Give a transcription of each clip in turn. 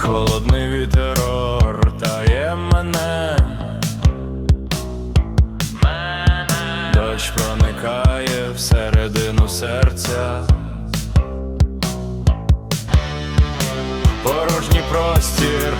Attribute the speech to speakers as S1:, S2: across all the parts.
S1: холодний вітер огортає мене. Дощ проникає всередину серця. Порожній простір,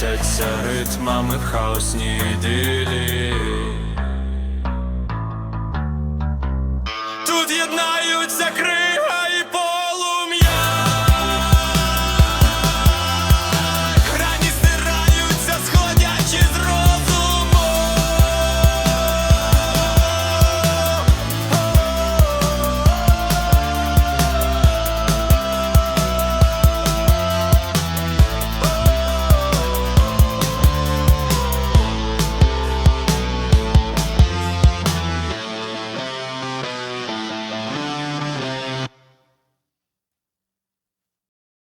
S1: Котяться ритмами в хаосній ідилі. Тут єднаються крила